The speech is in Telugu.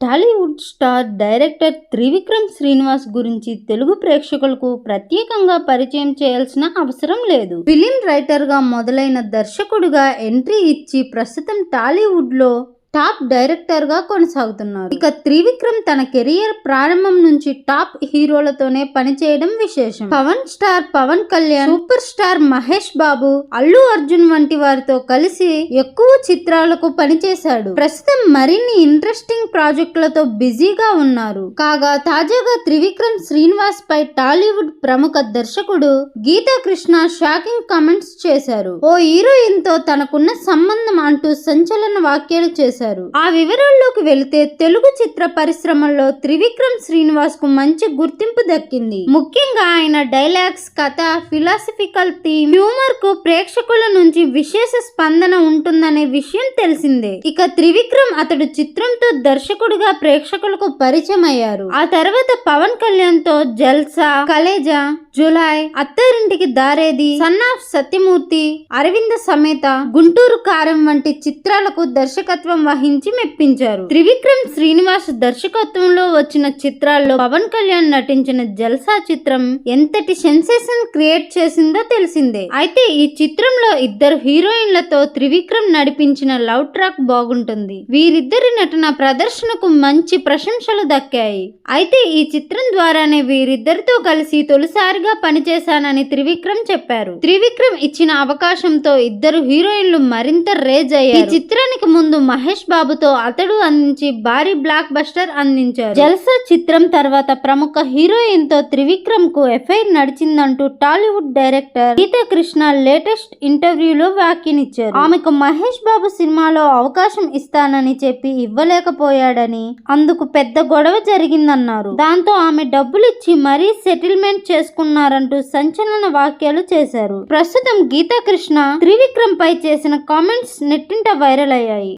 Tollywood star director Trivikram Srinivas గురించి తెలుగు ప్రేక్షకులకు ప్రత్యేకంగా పరిచయం చేయాల్సిన అవసరం లేదు. ఫిలిం రైటర్గా మొదలైన దర్శకుడిగా ఎంట్రీ ఇచ్చి ప్రస్తుతం టాలీవుడ్లో టాప్ డైరెక్టర్గా కొనసాగుతున్నారు. ఇక త్రివిక్రమ్ తన కెరియర్ ప్రారంభం నుంచి టాప్ హీరోలతోనే పనిచేయడం విశేషం. Pawan star Pawan Kalyan super star Mahesh Babu Allu Arjun వంటి వారితో కలిసి ఎక్కువ చిత్రాలకు పనిచేశాడు. ప్రస్తుతం మరిన్ని ఇంట్రెస్టింగ్ ప్రాజెక్టులతో బిజీగా ఉన్నారు. కాగా తాజాగా త్రివిక్రమ్ శ్రీనివాస్ పై టాలీవుడ్ ప్రముఖ దర్శకుడు గీతా కృష్ణ షాకింగ్ కామెంట్స్ చేశారు. ఓ హీరోయిన్తో తనకున్న సంబంధం అంటూ సంచలన వ్యాఖ్యలు చేశారు. ఆ వివరాల్లోకి వెళితే తెలుగు చిత్ర పరిశ్రమలో త్రివిక్రమ్ శ్రీనివాస్కు మంచి గుర్తింపు దక్కింది. ముఖ్యంగా ఆయన డైలాగ్స్ కథ ఫిలాసఫికల్ థీమ్ హ్యూమర్కు ప్రేక్షకుల నుంచి విశేష స్పందన ఉంటుందనే విషయం తెలిసిందే. ఇక త్రివిక్రమ్ అతడు చిత్రంతో దర్శకుడుగా ప్రేక్షకులకు పరిచయం అయ్యారు ఆ తర్వాత పవన్ కళ్యాణ్తో జల్సా కలేజా జులై అత్తారింటికి దారేది సన్ ఆఫ్ సత్యమూర్తి అరవింద సమేత గుంటూరు కారం వంటి చిత్రాలకు దర్శకత్వం వహించి మెప్పించారు. త్రివిక్రమ్ శ్రీనివాస్ దర్శకత్వంలో వచ్చిన చిత్రాల్లో పవన్ కళ్యాణ్ నటించిన జల్సా చిత్రం ఎంతటి సెన్సేషన్ క్రియేట్ చేసిందో తెలిసిందే. అయితే ఈ చిత్రంలో ఇద్దరు హీరోయిన్లతో త్రివిక్రమ్ నడిపించిన లవ్ ట్రాక్ బాగుంటుంది. వీరిద్దరి నటన ప్రదర్శనకు మంచి ప్రశంసలు దక్కాయి. అయితే ఈ చిత్రం ద్వారానే వీరిద్దరితో కలిసి తొలిసారిగా పనిచేశానని త్రివిక్రమ్ చెప్పారు. త్రివిక్రమ్ ఇచ్చిన అవకాశంతో ఇద్దరు హీరోయిన్లు మరింత రేజ్ అయ్యారు. ఈ చిత్రానికి ముందు మహేష్ బాబుతో అతడు అందించి భారీ బ్లాక్ బస్టర్ అందించారు. జల్సా చిత్రం తర్వాత ప్రముఖ హీరోయిన్తో త్రివిక్రమ్కు FIR నడిచిందంటూ Tollywood director Geetha Krishna latest ఇంటర్వ్యూలో వ్యాఖ్యానిచ్చారు ఆమెకు మహేష్ బాబు సినిమాలో అవకాశం ఇస్తానని చెప్పి ఇవ్వలేకపోయాడని అందుకు పెద్ద గొడవ జరిగిందన్నారు. దాంతో ఆమె డబ్బులిచ్చి మరీ సెటిల్మెంట్ ఉన్నారంటూ సంచలన వ్యాఖ్యలు చేశారు. ప్రస్తుతం గీతా కృష్ణ త్రివిక్రమ్ పై చేసిన కామెంట్స్ నెట్టింట వైరల్ అయ్యాయి.